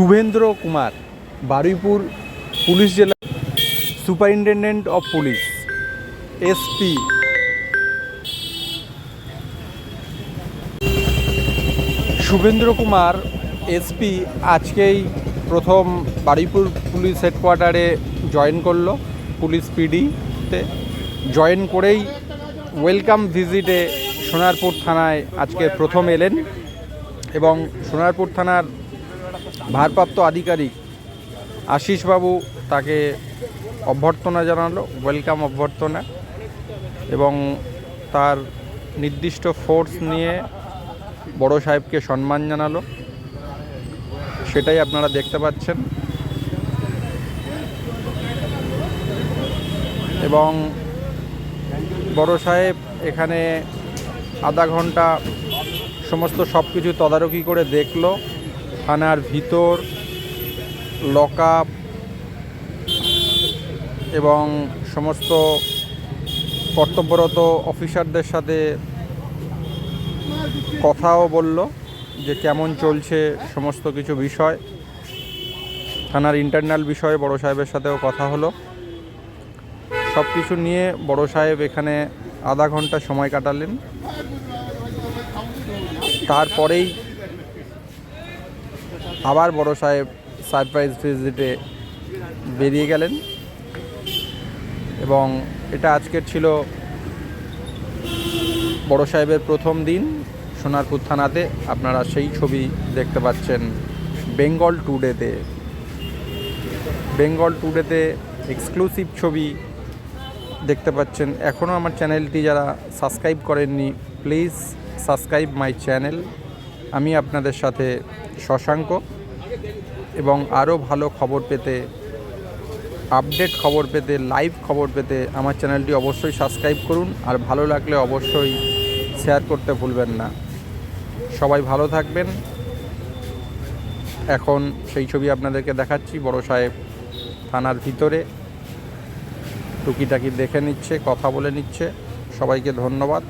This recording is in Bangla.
শুভেন্দ্র কুমার, বারুইপুর পুলিশ জেলা superintendent of police SP Subhendra Kumar SP আজকেই প্রথম বারুইপুর পুলিশ হেডকোয়ার্টারে জয়েন করল পুলিশ পিডিতে। জয়েন করেই ওয়েলকাম ভিজিটে সোনারপুর থানায় আজকে প্রথম এলেন এবং সোনারপুর থানার ভারপ্রাপ্ত আধিকারিক আশিসবাবু তাকে অভ্যর্থনা জানালো ওয়েলকাম অভ্যর্থনা, এবং তার নির্দিষ্ট ফোর্স নিয়ে বড় সাহেবকে সম্মান জানালো। সেটাই আপনারা দেখতে পাচ্ছেন। এবং বড় সাহেব এখানে আধা ঘণ্টা সমস্ত সব কিছু তদারকি করে দেখল। থানার ভিতর লক আপ এবং সমস্ত কর্তব্যরত অফিসারদের সাথে কথাও বলল যে কেমন চলছে সমস্ত কিছু বিষয়। থানার ইন্টারনাল বিষয়ে বড় সাহেবের সাথেও কথা হলো। সব কিছু নিয়ে বড় সাহেব এখানে আধা ঘণ্টা সময় কাটালেন। তারপরেই আবার বড় সাহেব সারপ্রাইজ ভিজিটে বেরিয়ে গেলেন। এবং এটা আজকের ছিল বড় সাহেবের প্রথম দিন সোনারপুর থানাতে। আপনারা সেই ছবি দেখতে পাচ্ছেন বেঙ্গল টুডেতে বেঙ্গল টুডেতে এক্সক্লুসিভ ছবি দেখতে পাচ্ছেন। এখনও আমার চ্যানেলটি যারা সাবস্ক্রাইব করেননি প্লিজ সাবস্ক্রাইব মাই চ্যানেল আমি আপনাদের সাথে শশাঙ্ক এবং আরও ভালো খবর পেতে আপডেট খবর পেতে লাইভ খবর পেতে আমার চ্যানেলটি অবশ্যই সাবস্ক্রাইব করুন। আর ভালো লাগলে অবশ্যই শেয়ার করতে ভুলবেন না। সবাই ভালো থাকবেন। এখন সেই ছবি আপনাদেরকে দেখাচ্ছি। বড় সাহেব থানার ভিতরে টুকিটাকি দেখে নিচ্ছে, কথা বলে নিচ্ছে। সবাইকে ধন্যবাদ।